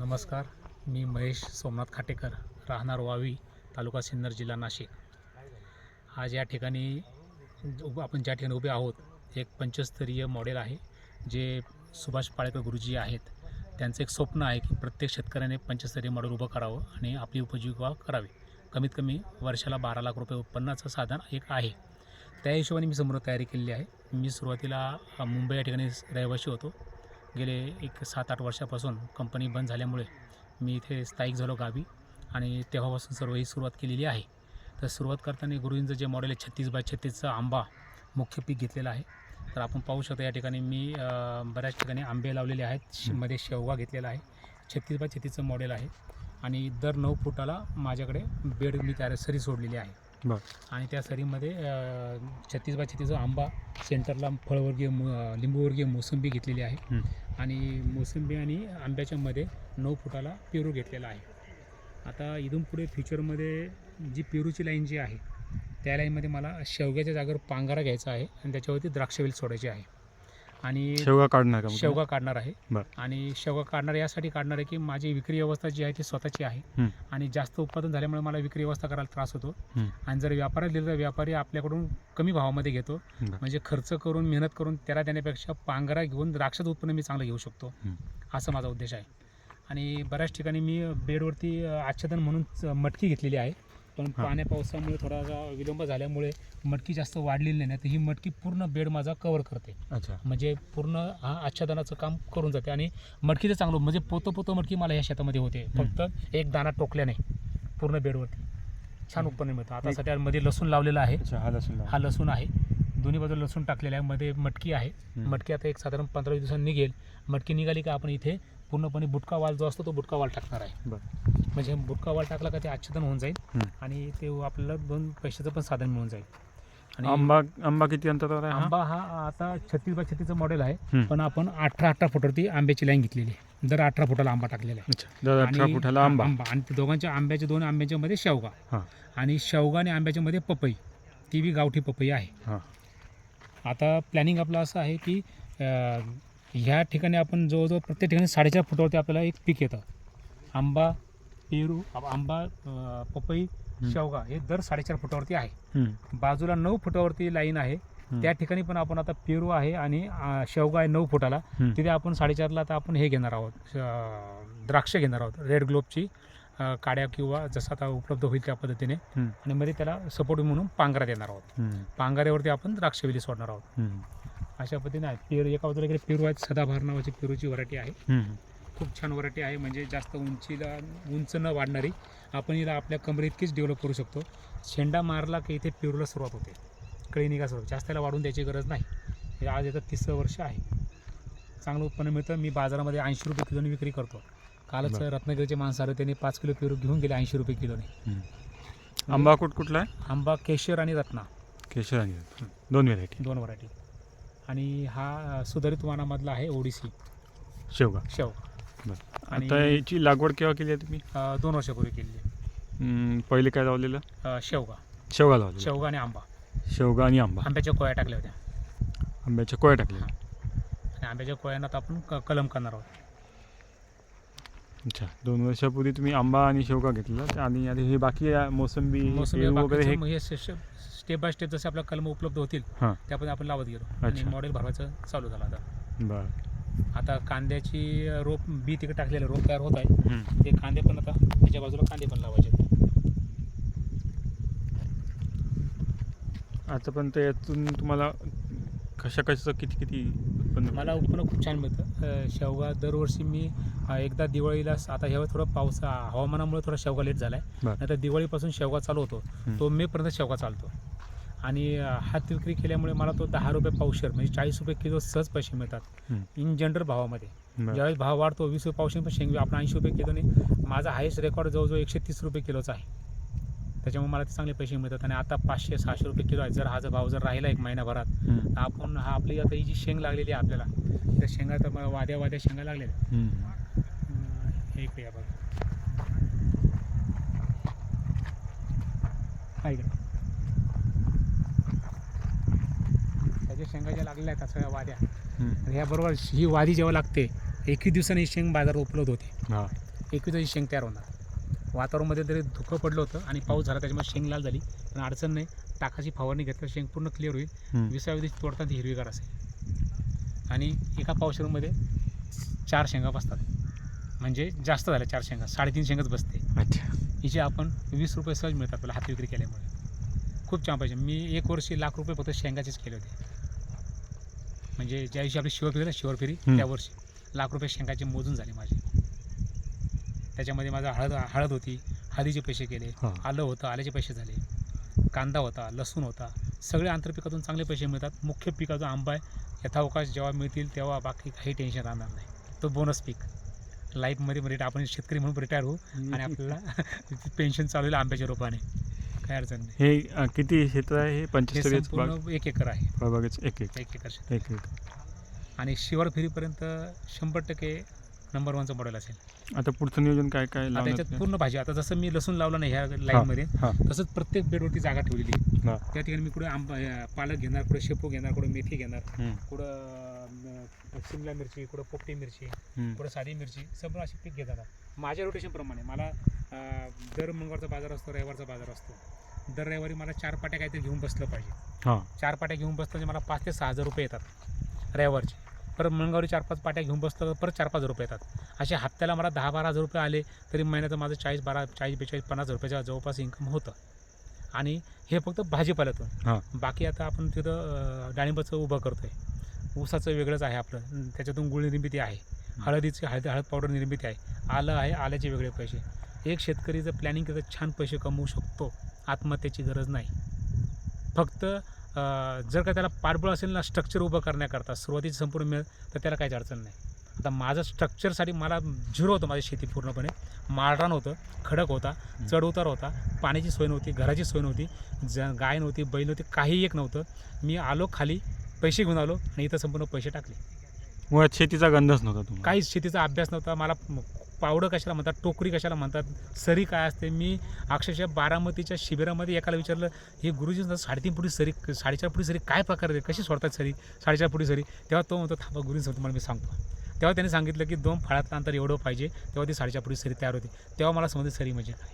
नमस्कार मी महेश सोमनाथ खाटेकर राहणार वावी तालुका सिन्नर जिल्हा नाशिक. आज या ठिकाणी उभं आपण ज्या ठिकाणी उभे आहोत एक पंचस्तरीय मॉडेल आहे जे सुभाष पाळेकर गुरुजी आहेत. त्यांचं एक स्वप्न आहे की प्रत्येक शेतकऱ्याने पंचस्तरीय मॉडेल उभं करावं आणि आपली उपजीविका करावी. कमीत कमी वर्षाला बारा लाख रुपये उत्पन्नाचं साधन एक आहे. त्या हिशोबाने मी समोर तयारी केलेली आहे. मी सुरुवातीला मुंबई या ठिकाणी रहिवाशी होतो. गेले एक सात आठ वर्षापासून कंपनी बंद झाल्यामुळे मी इथे स्थायिक झालो गावी आणि तेव्हापासून सर्व ही सुरुवात केलेली आहे. तर सुरुवात करताना गुरुजींचं जे मॉडेल आहे छत्तीस बाय छत्तीसचा आंबा मुख्य पीक घेतलेला आहे. तर आपण पाहू शकतो या ठिकाणी मी बऱ्याच ठिकाणी आंबे लावलेले आहेत मध्ये शेवगा घेतलेला आहे. छत्तीस बाय छत्तीसचं मॉडेल आहे आणि दर नऊ फुटाला माझ्याकडे बेड मी तयार सरी सोडलेली आहे. बरं. आणि त्या सरीमध्ये छत्तीस बाय छत्तीसचा आंबा सेंटरला फळवर्गीय मो लिंबूवर्गीय मोसंबी घेतलेली आहे. आणि मोसंबी आणि आंब्याच्या मध्ये नऊ फुटाला पेरू घेतलेला आहे आता इथून पुढे फ्युचरमध्ये जी पेरूची लाईन जी आहे त्या लाईनमध्ये मला शेवग्याच्या जागेवर पांगारा घ्यायचा आहे आणि त्याच्यावरती द्राक्षवेल सोडायची आहे आणि शेवगा काढणार का मग शेवगा काढणार आहे बरं. आणि शेवगा काढणार यासाठी काढणार आहे की माझी विक्री व्यवस्था जी आहे ती स्वतःची आहे. आणि जास्त उत्पादन झाल्यामुळे मला विक्री व्यवस्था करायला त्रास होतो हं. आणि जर व्यापारात दिलं तर व्यापारी आपल्याकडून कमी भावामध्ये घेतो बरं. म्हणजे खर्च करून मेहनत करून त्याला देण्यापेक्षा पांघरा घेऊन द्राक्षाचं उत्पन्न मी चांगलं घेऊ शकतो हं. असा माझा उद्देश आहे आणि बऱ्याच ठिकाणी मी बेडवरती अ, आच्छादन म्हणून च- मटकी घेतलेली आहे पण. पाण्या पावसामुळे थोडासा विलंब झाल्यामुळे मटकी जास्त वाढलेली नाही तर ही मटकी पूर्ण बेड माझा कवर करते. अच्छा. म्हणजे पूर्ण हा आच्छादनाचं काम करून जाते आणि मटकीचं चांगलं म्हणजे पोतं पोतं मटकी मला या शेतामध्ये होते. फक्त एक दाना टोकल्याने पूर्ण बेडवरती. छान उत्पन्न मिळतं. आता सध्या मध्ये लसूण लावलेला आहे. हा हा लसूण आहे. दोन्ही बाजूला लसूण टाकलेला आहे मध्ये मटकी आहे. मटकी आता एक साधारण पंधरा वीस दिवसांनी निघेल. मटकी निघाली का आपण इथे पूर्णपणे बुटका वाल जो असतो तो बुटका वाल टाकणार आहे. म्हणजे बुटका वाल टाकला का ते आच्छादन होऊन जाईल. आणि ते आपल्याला दोन पैशाचं पण साधन मिळून जाईल. आणि आंबा आंबा किती अंतरावर आहे? आंबा हा आता छत्तीस बाय छत्तीसचं मॉडेल आहे. पण आपण अठरा अठरा फुटावरती आंब्याची लाईन घेतलेली आहे. दर अठरा फुटाला आंबा टाकलेला आहे. अठरा आणि- फुटाला आंबा. आणि ते दोघांच्या आंब्याच्या दोन आंब्याच्या मध्ये शेवगा. आणि शेवगा आणि आंब्याच्या मध्ये पपई. ती बी गावठी पपई आहे. आता प्लॅनिंग आपलं असं आहे की ह्या ठिकाणी आपण जवळजवळ प्रत्येक ठिकाणी साडेचार फुटावरती आपल्याला एक पीक येतं आंबा पेरू आंबा पपई. शेवगा हे दर साडेचार फुटावरती आहे. बाजूला नऊ फुटावरती लाईन आहे. त्या ठिकाणी पण आपण आता पेरू आहे आणि शेवगा आहे नऊ फुटाला. तिथे आपण साडेचारला आता आपण हे घेणार आहोत द्राक्ष घेणार आहोत रेड ग्लोबची काड्या किंवा जसं आता उपलब्ध होईल त्या पद्धतीने. आणि मध्ये त्याला सपोर्ट म्हणून पांघरा देणार आहोत. पांघऱ्यावरती आपण द्राक्षवेली सोडणार आहोत. अशा पद्धतीने आहे पेरू एका बाजूला इकडे पेरू आहेत. सदाबहार नावाची पेरूची व्हरायटी आहे. खूप छान व्हरायटी आहे. म्हणजे जास्त उंचीला उंच न वाढणारी. आपण हिला आपल्या कमरे इतकीच डेव्हलप करू शकतो. शेंडा मारला की इथे पेरूला सुरुवात होते. कळी निघा सुरुवात. जास्त त्याला वाढून द्यायची गरज नाही. आज येतं तिसरं वर्ष आहे. चांगलं उत्पन्न मिळतं. मी बाजारामध्ये ऐंशी रुपये किलोने विक्री करतो. कालच. रत्नागिरीचे माणसं आले त्यांनी पाच किलो पेरू घेऊन गेले ऐंशी रुपये किलोने. आंबा कुठ कुठला आहे? आंबा केशर आणि रत्ना. केशर आणि रत्न. दोन व्हेरायटी दोन व्हरायटी आणि हा सुधारित वानामधला आहे ओडिसी. शेवगा. शेव बरं. आणि- आता याची लागवड केव्हा केली आहे तुम्ही? दोन वर्षापूर्वी केलेली आहे. पहिले काय लावलेलं? शेवगा. शेवगा लावलेलं. शेवगा आणि आंबा. शेवगा आणि आंबा. आंब्याच्या कोया टाकल्या होत्या. आंब्याच्या कोया टाकल्या. आणि आंब्याच्या कोयांना आता आपण कलम करणार आहोत. अच्छा. दोन वर्षापूर्वी तुम्ही आंबा आणि शेवगा घेतला. आणि आता हे बाकी मोसंबी मोसंबी पेरू वगैरे हे बाकीचे मग हे स्टेप बाय स्टेप जसे आपल्या कलम उपलब्ध होतील हां. त्यामध्ये आपण लावत गेलो. आणि अच्छा. मॉडेल भरवायचं चालू झालं आता. बरं. आता कांद्याची रोप बी तिकडे टाकलेलं रोप तयार होत आहे. हं. ते कांदे पण आता त्याच्या बाजूला कांदे पण लावायचे आतापर्यंत यातून तुम्हाला कशा कशाचं किती किती उत्पन्न मला उत्पन्न खूप छान मिळतं. शेवगा दरवर्षी मी एकदा दिवाळीला आता ह्यावेळी थोडं पाऊस हवामानामुळे थोडा शेवगा लेट झाला आहे बरं. नाहीतर दिवाळीपासून शेवगा चालू होतो. तो मेपर्यंत शेवगा चालतो. आणि हात विक्री केल्यामुळे मला तो दहा रुपये पावशेर म्हणजे चाळीस रुपये किलो सहज पैसे मिळतात. हं. इन जनरल भावामध्ये. बरं. ज्यावेळेस भाव वाढतो वीस रुपये पावशेर पण शेंग आपण ऐंशी रुपये किलोने माझा हायस्ट रेकॉर्ड जवळजवळ एकशे तीस रुपये किलोचा आहे. त्याच्यामुळे मला ते चांगले पैसे मिळतात. आणि आता पाचशे सहाशे रुपये किलो आहे. जर हा जर भाव जर राहिला एक महिन्याभरात हं. तर आपण हा आपली आता ही जी शेंग लागलेली आहे आपल्याला त्या शेंगा तर मला वाद्या वाद्या शेंगा लागलेल्या इकडे या बघा. त्याच्या शेंगा ज्या लागलेल्या आहेत सगळ्या वाद्या हं. तर ह्याबरोबर ही वादी जेव्हा लागते एकही दिवसाने ही शेंग बाजारात उपलब्ध होते. हां. एकवीस शेंग तयार होणार. वातावरणामध्ये तरी धुकं पडलं होतं आणि पाऊस झाला त्याच्यामुळे शेंग लाल झाली. पण अडचण नाही टाकाची फवारणी घेतलं शेंग पूर्ण क्लिअर होईल. विसाव्या दिवशी तोडताना ती हिरवीगार असेल. आणि एका पावशेरमध्ये चार शेंगा बसतात. म्हणजे जास्त झाल्या चार शेंगा साडेतीन शेंगाच बसते. अच्छा. हिचे आपण वीस रुपये सहज मिळतात आपल्याला हात विक्री केल्यामुळे. खूप छान पाहिजे मी एक वर्षी लाख रुपये फक्त शेंगाचेच केले होते. म्हणजे ज्या दिवशी आपली शिवफेरी ना शिवफेरी हम्म. त्या वर्षी लाख रुपये शेंगाचे मोजून झाले माझे. त्याच्यामध्ये माझा हळद हळद होती हळदीचे पैसे केले हां. आलं होतं आल्याचे पैसे झाले कांदा होता लसूण होता सगळे आंतरपिकातून चांगले पैसे मिळतात. मुख्य पिकाचा आंबा आहे. यथावकाश जेव्हा मिळतील तेव्हा बाकी काही टेन्शन राहणार नाही. तो बोनस पीक. लाईफमध्ये रिटा आपण शेतकरी म्हणून रिटायर होऊ आणि आपल्याला पेन्शन चालू होईल आंब्याच्या रोपाने. काही अडचण नाही. हे अ, किती क्षेत्र आहे? हे हे बाग संपूर्ण एक एकर आहे. फळबागेचं एक एक एक एकर शेत एक एक आणि शिवार फेरीपर्यंत शंभर टक्के नंबर वनचं मॉडेल असेल. आता पुढचं नियोजन काय काय आता लावण्यात याच्यात पूर्ण भाजी. आता जसं मी लसूण लावलं नाही ह्या लाईनमध्ये हां. तसंच प्रत्येक बेडवरती जागा ठेवलेली आहे. हां. त्या ठिकाणी मी कुठे आंबा अं, पालक घेणार कुठे शेपू घेणार कुठे मेथी घेणार हम्म, कुठं अं, शिमला मिरची कुठं पोपटी मिरची हम्म. कुठं साधी मिरची सगळं असे पीक घेतात माझ्या रोटेशनप्रमाणे मला अं, दर मंगळवारचा बाजार असतो रविवारचा बाजार असतो. दर रविवारी मला चार पाट्या काहीतरी घेऊन बसलं पाहिजे. हां. चार पाट्या घेऊन बसलं म्हणजे मला पाच ते सहा हजार रुपये येतात रविवारचे. परत मंगळवारी चार पाच पाट्या घेऊन बसलं तर परत चार पाच रुपये येतात. असे हप्त्याला मला दहा बारा हजार रुपये आले तरी महिन्याचं माझं चाळीस बारा चाळीस बेचाळीस पन्नास रुपयाच्या जवळपास इन्कम होतं. आणि हे फक्त भाजीपाल्यातून. हां. बाकी आता आपण तिथं डाळिंबाचं उभं करतो आहे ऊसाचं वेगळंच आहे आपलं. त्याच्यातून गुळ निर्मिती आहे. हळदीची हळद हळद पावडर निर्मिती आहे. आलं आहे आल्याचे वेगळे पैसे. एक शेतकरी जर प्लॅनिंग केलं छान पैसे कमवू शकतो आत्महत्येची गरज नाही. फक्त जर का त्याला पाठबळ असेल ना स्ट्रक्चर उभं करण्याकरता सुरुवातीची संपूर्ण मिळेल तर त्याला काहीच अडचण नाही. आता माझं स्ट्रक्चरसाठी मला झिरो होतं माझी शेती पूर्णपणे. माळरान होतं खडक होता चढ उतार होता पाण्याची सोय नव्हती घराची सोय नव्हती ज गाय नव्हती बैल नव्हती काही एक नव्हतं. मी आलो खाली पैसे घेऊन आलो आणि इथं संपूर्ण पैसे टाकले. मुळात शेतीचा गंधच नव्हता तुम्हाला? काहीच शेतीचा अभ्यास नव्हता मला पावडं कशाला म्हणतात टोकरी कशाला म्हणतात सरी काय असते? मी अक्षरशः बारामतीच्या शिबिरामध्ये एकाला विचारलं हे गुरुजी म्हणतात, साडेतीन फुटी सरी साडेचार फुटी सरी काय प्रकार आहे कशी सोडतात सरी? साडेचार फुटी सरी. तेव्हा तो म्हणतो थांबा गुरुजी सांगतो तुम्हाला मी सांगतो. तेव्हा त्यांनी सांगितलं की दोन फळातलं अंतर एवढं पाहिजे तेव्हा ती साडेचार फुटी सरी तयार होती. तेव्हा मला समजलं सरी म्हणजे काय.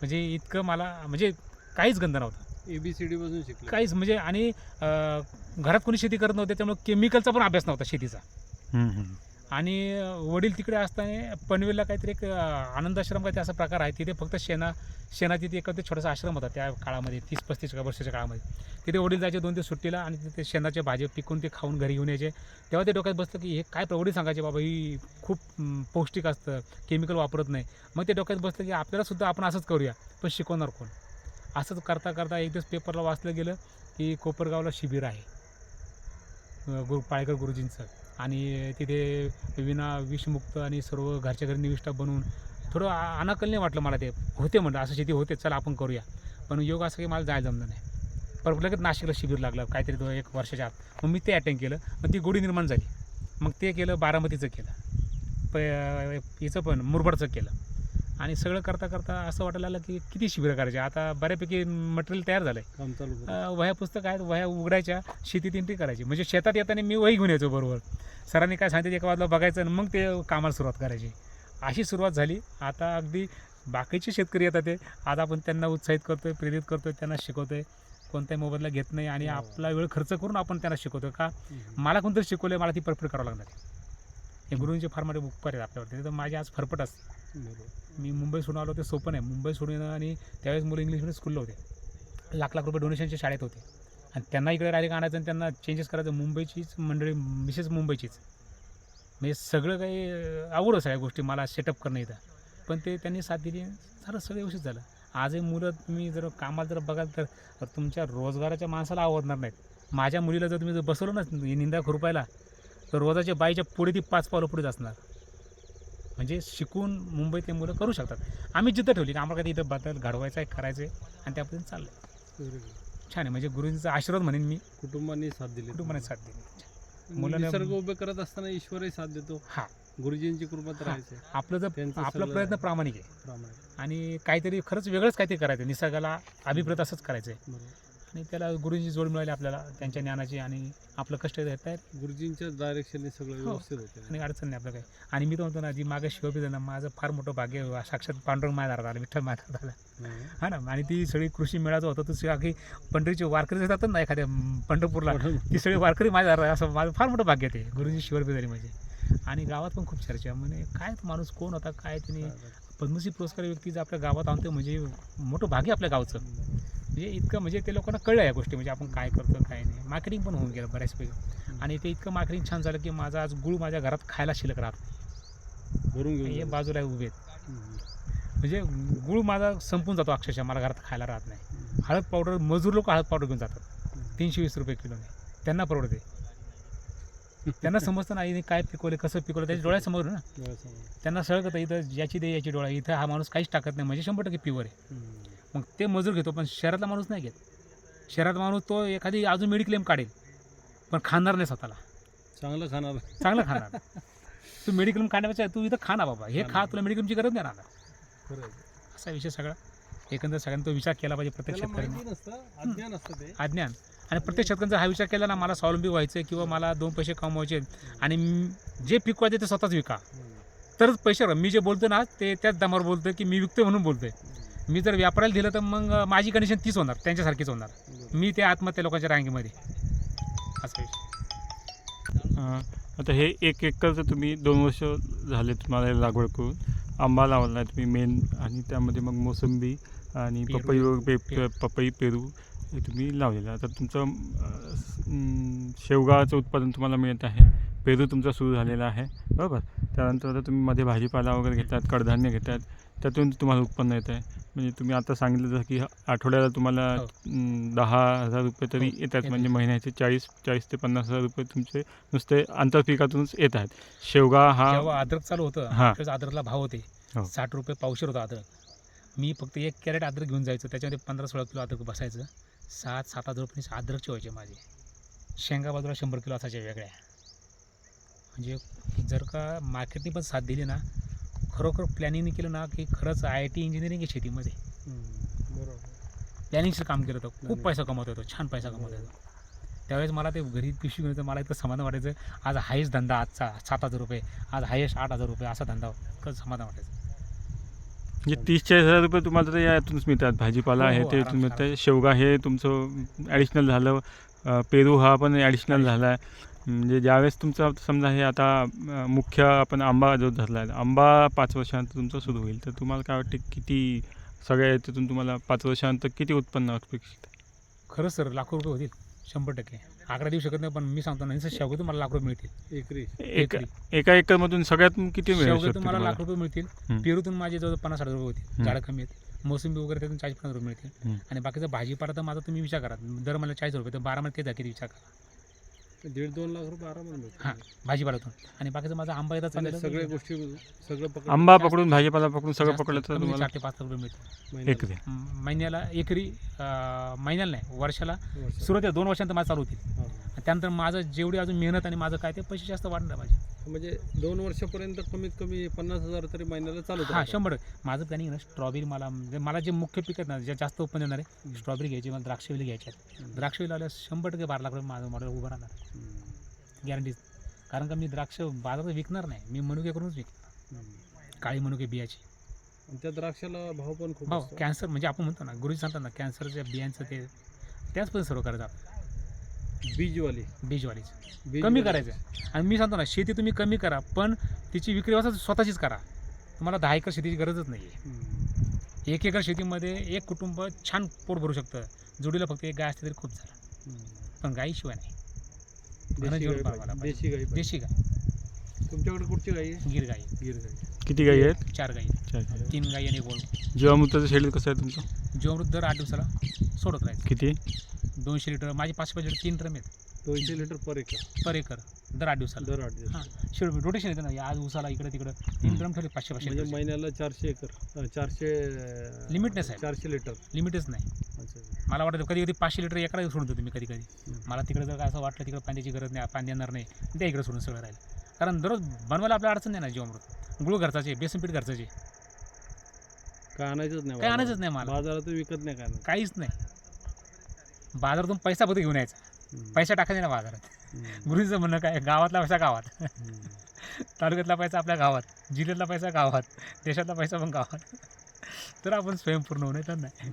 म्हणजे इतकं मला म्हणजे काहीच गंध नव्हता. ए बी सी डी पासून शिकले. काहीच म्हणजे आणि घरात कोणी शेती करत नव्हते त्यामुळे केमिकलचा पण अभ्यास नव्हता शेतीचा. आणि वडील तिकडे असताना पनवेलला काहीतरी एक आनंद आश्रम काहीतरी असा प्रकार आहे. तिथे फक्त शेणा शेणाची तिथे एक ते छोटासा आश्रम होता त्या काळामध्ये तीस पस्तीस वर्षाच्या काळामध्ये. तिथे वडील जायचे दोन दिवस सुट्टीला आणि तिथे शेणाचे भाजी पिकून ते खाऊन घरी घेऊन यायचे. तेव्हा ते डोक्यात बसतं की हे काय प्र- वडील सांगायचे बाबा ही खूप पौष्टिक असतं केमिकल वापरत नाही. मग ते डोक्यात बसतं की आपल्यालासुद्धा आपण असंच करूया पण शिकवणार कोण? असंच करता करता एक दिवस पेपरला वाचलं गेलं की कोपरगावला शिबिर आहे. गुरु पाळेकर गुरुजींचं. आणि तिथे विना विषमुक्त आणि सर्व घरच्या घरी निविष्ठा बनवून थोडं आ- वाटलं मला ते. होते म्हणलं असं शेती होते चला आपण करूया. पण योग असं काही मला जायला जमलं नाही. पर लगेच नाशिकला शिबिर लागलं काहीतरी दोन एक वर्षाच्या आत. मग मी ते अटेंड केलं मग ती गोडी निर्माण झाली. मग ते केलं बारामतीचं केलं. प हिचं पण मुरबाडचं केलं. आणि सगळं करता करता असं वाटायला लागलं की किती शिबिरं करायचे? आता बऱ्यापैकी मटेरियल तयार झालं आहे वह्या पुस्तक आहेत वह्या उघडायच्या शेतीत एंट्री करायची. म्हणजे शेतात येताना मी वही घेऊन यायचो बरोबर. सरांनी काय सांगितलं एका बाजूला बघायचं आणि मग ते कामाला सुरुवात करायची. अशी सुरुवात झाली. आता अगदी बाकीचे शेतकरी येतात ते. आज आपण त्यांना उत्साहित करतोय प्रेरित करतोय त्यांना शिकवतोय. कोणत्याही मोबदला घेत नाही आणि हो. आपला वेळ खर्च करून आपण त्यांना शिकवतो का. मला कोणतरी शिकवलं मला ती परफेक्ट करावं लागणार आहे. हे गुरुंचे फार मोठे उपकार आहेत आपल्यावरती. तर माझी आज फरफट असते. मी मुंबई सोडून आलो ते सोपं नाही. मुंबई सोडून येणं आणि त्यावेळेस मुलं इंग्लिश मिडियम स्कूलला होते. लाख लाख रुपये डोनेशनच्या शाळेत होते. आणि त्यांना इकडे डायरेक्ट आणायचं आणि त्यांना चेंजेस करायचं मुंबईचीच मंडळी मिसेस मुंबईचीच. म्हणजे सगळं काही आवड सगळ्या गोष्टी मला सेटअप करणं इथं. पण ते त्यांनी साथ दिली झालं सगळं व्यवस्थित झालं. आजही मुलं तुम्ही जर कामाला जर बघाल तर तर तुमच्या रोजगाराच्या माणसाला आवडणार नाहीत. माझ्या मुलीला जर तुम्ही जर बसवलं ना निंदा खुरपायला तर रोजाच्या बाईच्या पुढे ती पाच पावलं पुढेच असणार. म्हणजे शिकून मुंबईत ते मुलं करू शकतात. आम्ही जिद्द ठेवली की आम्हाला काही इथं बदल घडवायचा आहे करायचं आहे आणि त्या पद्धतीने चाललं good. छान आहे. म्हणजे गुरुजींचा आशीर्वाद म्हणेन मी. कुटुंबाने साथ दिली. कुटुंबाने साथ दिली. मुलांना- निसर्ग उभे करत असताना ईश्वरही साथ देतो. हा. गुरुजींची कृपा तर. आहेच आहे. आपलं जर त्यांचं आपला सगळं प्रयत्न प्रामाणिक आहे. प्रामाणिक. आणि काहीतरी खरंच वेगळंच काहीतरी करायचं निसर्गाला अभिप्रेत असंच करायचं आहे. बरोबर. आणि त्याला गुरुजी जोड मिळाली आपल्याला त्यांच्या ज्ञानाची आणि आपलं कष्ट घेत आहेत. गुरुजींच्या डायरेक्शनने सगळं हो. व्यवस्थित होते. आणि अडचण नाही आपलं काही. आणि मी तर म्हणतो ना जी मागे शिवबी ना माझं फार मोठं भाग्य आहे. साक्षात पांडुरंग माझ्या दारात आलं विठ्ठल माझ्या दारात आला. हं. हा ना? आणि ती सगळी कृषी मेळाचं होतं तर सगळी पंढरीचे वारकरी जातात ना एखाद्या पंढरपूरला ती सगळी वारकरी माझ्या दारात असं माझं फार मोठं भाग्य ते. गुरुजी शिवरबी झाली म्हणजे आणि गावात पण खूप चर्चा म्हणे काय तो माणूस कोण होता काय तिने पद्मश्री पुरस्कार व्यक्ती जर आपल्या गावात आणतो म्हणजे मोठं भाग्य आपल्या गावचं. म्हणजे इतकं म्हणजे ते लोकांना कळलं या गोष्टी म्हणजे आपण काय करतो काय नाही. मार्केटिंग पण होऊन गेलं बऱ्याचपैकी आणि ते इतकं मार्केटिंग छान झालं की माझा आज गुळ माझ्या घरात खायला शिल्लक राहत. भरून नाही. हे बाजूला उभे आहेत. म्हणजे गुळ माझा संपून जातो अक्षरशः मला घरात खायला राहत नाही. हळद पावडर मजूर लोक हळद पावडर घेऊन जातात. तीनशे वीस रुपये किलोने त्यांना परवडते. त्यांना समजतं ना हिने काय पिकवले कसं पिकवलं त्याच्या डोळ्यासमोर ना. त्यांना सगळं इथं याची दे याची डोळा इथं हा माणूस काहीच टाकत नाही म्हणजे शंभर टक्के प्युअर आहे. मग ते मजूर घेतो पण शहरातला माणूस नाही घेत. शहरातला माणूस तो एखादी अजून मेडिक्लेम काढेल पण खाणार नाही स्वतःला. चांगलं खाणार. चांगलं खाणार. तू मेडिक्लेम काढण्यापेक्षा तू इथं खा ना बाबा. हे खा तुला मेडिक्लेमची गरज नाही राहणार. असा विषय सगळा. एकंदर सगळ्यांनी तो विचार केला पाहिजे प्रत्येक शेतकऱ्यांनी. अज्ञान आणि प्रत्येक शेतकऱ्यांचा हा विचार केला ना मला स्वावलंबी व्हायचं आहे किंवा मला दोन पैसे कमवायचे आणि जे पिकवायचे ते स्वतःच विका. तरच पैसे. मी जे बोलतो ना ते त्याच दमावर बोलतो की मी विकतोय म्हणून बोलतोय. मी जर व्यापाऱ्याला दिलं तर मग माझी कंडिशन तीच होणार त्यांच्यासारखीच होणार. मी ते आत्महत्या लोकांच्या रांगेमध्ये. असा आता हे एक एकरचं तुम्ही दोन वर्ष झाले तुम्हाला लागवड करून. आंबा लावला आहे तुम्ही मेन आणि त्यामध्ये मग मोसंबी आणि पपई व- पे पेरू. पपई पेरू हे तुम्ही लावलेलं आहे. तर तुमचं शेवगाचं उत्पादन तुम्हाला मिळत आहे. पेरू तुमचा सुरू झालेला आहे. बरोबर? त्यानंतर आता तुम्ही मध्ये भाजीपाला वगैरे घेतात कडधान्य घेतात. त्यातून तुम्हाला उत्पन्न येत आहे. म्हणजे तुम्ही आता सांगितलं जसं की आठवड्याला तुम्हाला हो. अं, दहा हजार रुपये तरी हो, येतात येतात. म्हणजे महिन्याचे चाळीस चाळीस ते पन्नास हजार रुपये तुमचे नुसते आंतरपिकातूनच येत आहेत शेवगा हा जेव्हा अद्रक चालू होतं हा. त्यावेळेस अद्रकला भाव होते हो. साठ रुपये पावशेर होता अद्रक मी फक्त एक कॅरेट अद्रक घेऊन जायचो त्याच्यामध्ये पंधरा सोळा किलो अद्रक बसायचं सात सात हजार रुपये अद्रकचे व्हायचे माझे शेंगा बाजूला शंभर किलो असायच्या वेगळ्या म्हणजे जर का मार्केटने पण साथ दिली ना खरोखर प्लॅनिंगने केलं ना की खरंच आय आय टी इंजिनिअरिंग आहे शेतीमध्ये. बरोबर. प्लॅनिंगचं काम केलं होतं. खूप. पैसा कमवत होतो छान पैसा कमवत होतो. त्यावेळेस मला ते घरी पिशवी घेऊन मला इतकं समाधान वाटायचं आज हायेस्ट धंदा आजचा सात हजार रुपये आज हायेस्ट आठ हजार रुपये असा धंदा इतकं समाधान वाटायचं. म्हणजे तीस चाळीस हजार रुपये तुम्हाला तर यातूनच मिळतात. भाजीपाला हो, आहे हो, ते आराम- मिळतं आहे शेवगा हे तुमचं ॲडिशनल झालं पेरू हा पण ॲडिशनल झाला आहे म्हणजे ज्यावेळेस तुमचं समजा हे आता मुख्य आपण आंबा जो धरला आहे आंबा पाच वर्षानंतर तुमचं सुरू होईल. तर तुम्हाला काय वाटते किती सगळ्या याच्यातून तुम्हाला पाच वर्षानंतर किती उत्पन्न अपेक्षित आहे खरंच सर लाखो रुपये होतील. शंभर टक्के. आकडा देऊ शकत नाही पण मी सांगतो ना शेवगे मला लाख रुपये मिळतील. एकरी. एका एकरी. एका एकरमधून सगळ्यातून किती मिळू शेवगे शकते तुम्हाला तुम्हाला? लाख रुपये मिळतील. पेरूतून माझे जवळ पन्नास साठ रुपये होतील. झाडं कमी आहेत. मोसंबी वगैरे त्यातून चाळीस पन्नास रुपये मिळतील. आणि बाकीचा भाजीपाला तर माझा तुम्ही विचार करा. दर मला चाळीस रुपये तर बारा मध्ये ते जा किती विचार करा. दीड दोन लाख रुपये आरामात. हां भाजीपाल्यातून आणि बाकीचा माझा आंबा येतात सगळ्या गोष्टी सगळं पकड आंबा पकडून भाजीपाला पकडून सगळं पकडलं तर तुम्हाला चार ते पाच लाख रुपये मिळतील महिन्याला. एकरी म- महिन्याला एकरी अं, महिन्याला नाही वर्षाला वर्षाला. सुरुवातीला दोन वर्षांत माझं चालू होतील हां. आणि त्यानंतर माझं जेवढी अजून मेहनत आणि माझं काय ते पैसे जास्त वाढणार पाहिजे म्हणजे दोन वर्षापर्यंत कमीत कमी पन्नास हजार तरी महिन्याला चालू हां शंभर. माझं प्लॅनिंग ना स्ट्रॉबेरी मला म्हणजे मला जे मुख्य पिक आहेत ना जे जास्त उत्पन्न येणार आहे. स्ट्रॉबेरी घ्यायची मला द्राक्षवेली घ्यायची आहेत. द्राक्षवेली लावल्यास शंभर टक्के बारा लाख रुपये माझं मॉडेल उभं राहणार. गॅरंटीज कारण का मी द्राक्ष बाजारात विकणार नाही मी मनुके करूनच विक काळी मनुके बियाची. त्या द्राक्षाला भाव पण खूप. कॅन्सर म्हणजे आपण म्हणतो ना गुरुजी सांगतात ना कॅन्सरच्या बियांचं ते त्याच पण सर्व आपण बीजवाली. बीजवालीच. बीज कमी. करायचं आणि मी सांगतो ना शेती तुम्ही कमी करा पण तिची विक्री व्यवस्था स्वतःचीच करा. तुम्हाला दहा एकर शेतीची गरजच नाही आहे. एक एकर शेतीमध्ये एक कुटुंब छान पोट भरू शकतं. जोडीला फक्त एक गाय असते तरी खूप झालं. हम्म. पण गायीशिवाय नाही. देशी गाई पाहिजे. देशी गाई पाहिजे. देशी गाय तुमच्याकडे कुठची गाई आहे? गीर गाई. गिर गाई. किती गाई आहेत? चार गाई. तीन गाई आणि गोळ. जीवामृताचं शेड्यूल कसं आहे तुमचं? जीवामृत दर आठ दिवसाला सोडत राहायचं. किती? दोनशे लिटर माझे पाचशे पाच लिटर तीन ड्रम आहेत. दोनशे litre per acre? Per acre दर आठ दिवसाला. दर आठ दिवस हां शेड रोटेशन येतं ना आज उसाला इकडे तिकडं तीन. ड्रम ठेवले पाचशे पाचशे म्हणजे लिटरचे. महिन्याला चारशे एकर अं, चारशे Limit नाही साहेब. चारशे लिटर. लिमिटच नाही. अच्छा, अच्छा. मला वाटतं कधी कधी पाचशे लिटर एकरा सोडून देतो मी कधी कधी. मला तिकडे जर का असं वाटलं तिकडे पाण्याची गरज नाही पाणी देणार नाही त्या इकडे सोडून सगळं राहील. कारण दररोज बनवायला आपल्या अडचण नाही ना जीवामृत. गुळ घरचाचे बेसन पीठ घरचाचे. काय आणायचंच नाही काय बाजारात. आणायचंच नाही मला. बाजारात विकत नाही काय नाही काहीच नाही. बाजारातून पैसा फक्त घेऊन यायचा. पैसा टाकायचा ना बाजारात. गुरुजीचं म्हणणं काय गावातला पैसा गावात. तालुक्यातला पैसा आपल्या गावात जिल्ह्यातला पैसा गावात देशातला पैसा पण गावात तर आपण स्वयंपूर्ण होणे तर नाही.